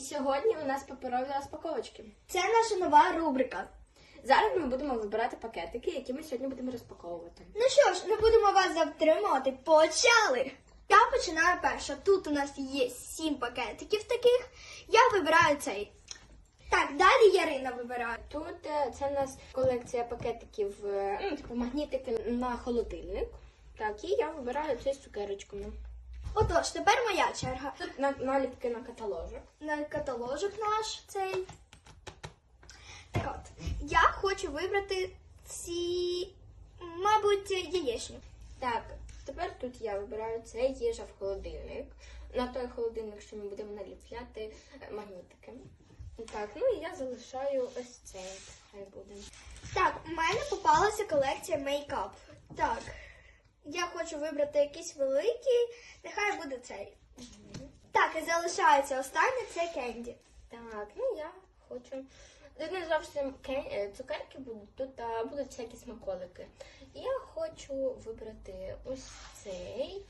І сьогодні у нас паперові розпаковочки. Це наша нова рубрика. Зараз ми будемо вибирати пакетики, які ми сьогодні будемо розпаковувати. Ну що ж, не будемо вас затримувати. Почали! Я починаю перша. Тут у нас є сім пакетиків таких. Я вибираю цей. Так, далі Ярина вибирає. Тут е, це у нас колекція пакетиків, е, ну, типу магнітики на холодильник. Так, і я вибираю цей з цукерочками. Отож, тепер моя черга. Тут на, наліпки на каталожок. На каталожок наш цей. Так от, я хочу вибрати ці, мабуть, яєчню. Так, тепер тут я вибираю це їжа в холодильник. На той холодильник, що ми будемо наліпляти е, магнітики. Так, ну і я залишаю ось цей. Хай буде. Так, у мене попалася колекція мейкап. Так, я хочу вибрати якийсь великий, нехай буде цей. Так, і залишається останнє це кенді. Так, ну я хочу. Тут не зовсім е, цукерки будуть, тут а, будуть всякі смаколики. Я хочу вибрати ось цей.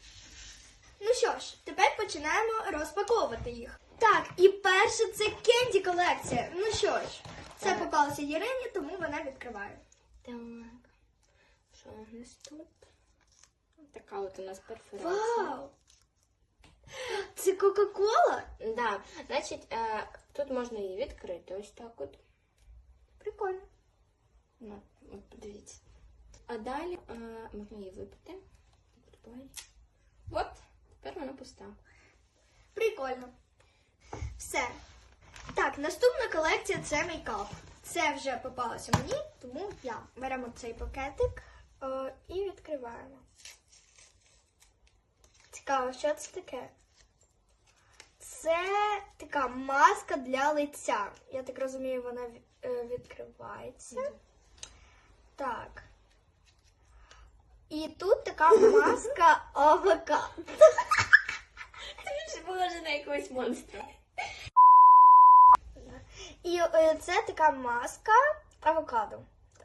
Ну що ж, тепер починаємо розпаковувати їх. Так, і перше це кенді колекція. Ну що ж, це попалося Ірині, тому вона відкриває. Так. Що у нас тут? Така от у нас перфорація. Вау! Це Кока-Кола? Да, значить, е, тут можна її відкрити ось так от. Прикольно. На, от подивіться. А далі е, можна її випити. От, тепер вона пуста. Прикольно. Все. Так, наступна колекція це мейкап. Це вже попалося мені, тому я беремо цей пакетик е, і відкриваємо. Цікаво, що це таке? Це така маска для лиця. Я так розумію, вона е, відкривається. Так. І тут така маска авокадо. Це схоже на якогось монстра. І е, це така маска авокадо.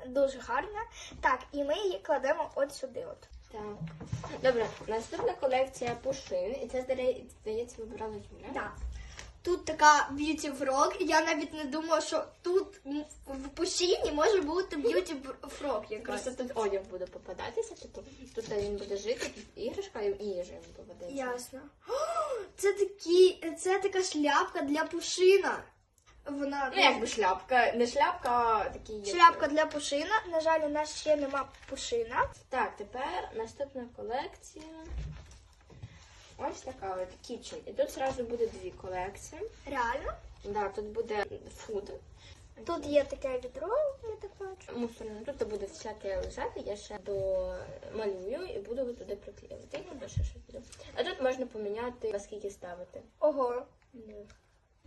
Дуже гарна. Так, і ми її кладемо от сюди. От. Так. Добре, наступна колекція пушин. І це, здає- здається, вибирала Юля. Так. Тут така б'юті фрог. Я навіть не думала, що тут в пушині може бути б'юті якраз. Просто тут одяг буде попадатися, типу, тут він буде жити, тут іграшка і їжа йому попадеться. Ясно. О, це такі, це така шляпка для пушина. Вона Ну, якби шляпка. Не шляпка, а такий. як- шляпка для пушина. На жаль, у нас ще нема пушина. Так, тепер наступна колекція. Ось така от кічен. І тут зразу буде дві колекції. Реально. Да, тут буде фуд. Тут є таке відро, я так бачу. Мусорне. Тут буде всяке лежати, я ще домалюю і буду туди приклеювати. Туди ще щось буде. А тут можна поміняти, наскільки ставити. Ого.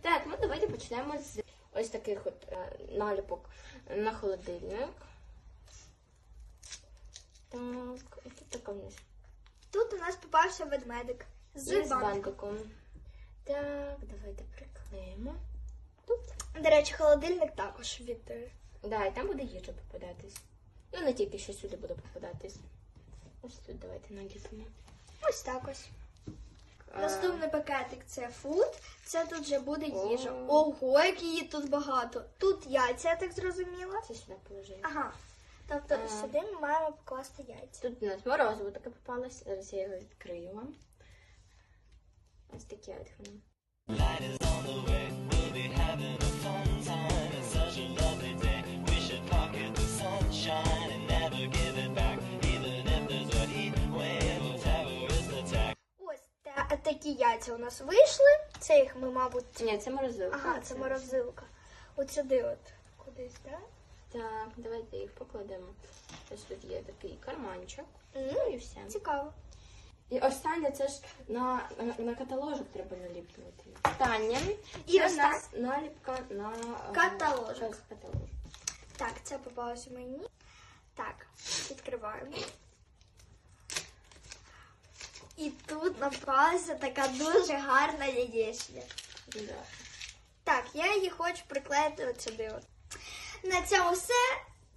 Так, ну давайте почнемо з ось таких от е, наліпок на холодильник. Так, і тут така вниз. Тут у нас попався ведмедик з І з бантиком. Так, давайте приклеїмо. Тут. До речі, холодильник також від. е, Да, і там буде їжа попадатись. Ну, не тільки що сюди буде попадатись. Ось тут давайте наліпимо. Ось так ось. Наступний пакетик це фуд. Це тут вже буде їжа. Ого, як її тут багато. Тут яйця, я так зрозуміла. Це сюди положимо. Ага. Тобто А. сюди ми маємо покласти яйця. Тут у нас морозиво таке попалось. Зараз я його відкрию вам. Ось таке от воно. Ось такі яйця у нас вийшли. Це їх ми, мабуть. Ні, це морозилка. Ага, це морозилка. От сюди от. Кудись, так? Так, давайте їх покладемо. Ось тут є такий карманчик. Ну і все. Цікаво. І останнє це ж на, на, на каталожок треба наліплювати. Останнє. І це в останнє. нас наліпка на е, Каталожок. каталожок. Так, це попалося мені. Так, відкриваємо. І тут напалася така дуже гарна яєчня. Да. Так, я її хочу приклеїти от сюди. На цьому все.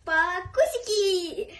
Пакусики!